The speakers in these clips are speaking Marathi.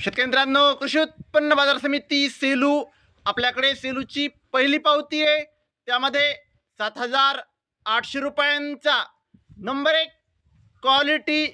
शेतकरी मित्रांनो कृषी उत्पन्न बाजार समिती सेलू आपल्याकडे सेलूची पहिली पावती आहे. त्यामध्ये सात हजार आठशे रुपयांचा नंबर एक क्वालिटी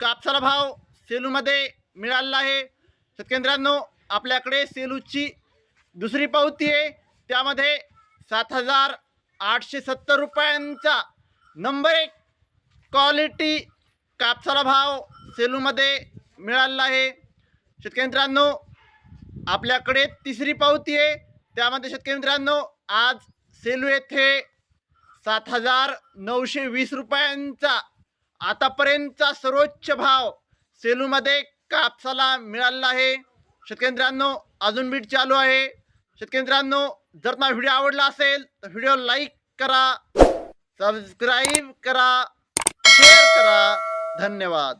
कापसाला भाव सेलूमध्ये मिळालेला आहे. शेतकरी मित्रांनो आपल्याकडे सेलूची दुसरी पावती आहे. त्यामध्ये सात हजार आठशे सत्तर रुपयांचा नंबर एक क्वालिटी कापसाला भाव सेलूमध्ये मिळालेला आहे. शेतकरी मित्रांनो आपल्याकडे तिसरी पावती आहे. त्यामध्ये शेतकरी मित्रांनो आज सेलू येथे सात हजार नऊशे वीस रुपयांचा आतापर्यंतचा सर्वोच्च भाव सेलूमध्ये कापसाला मिळालेला आहे. शेतकरी मित्रांनो अजून बीट चालू आहे. शेतकरी मित्रांनो जर तुम्हाला व्हिडिओ आवडला असेल तर व्हिडिओ लाईक करा सबस्क्राईब करा शेअर करा. धन्यवाद.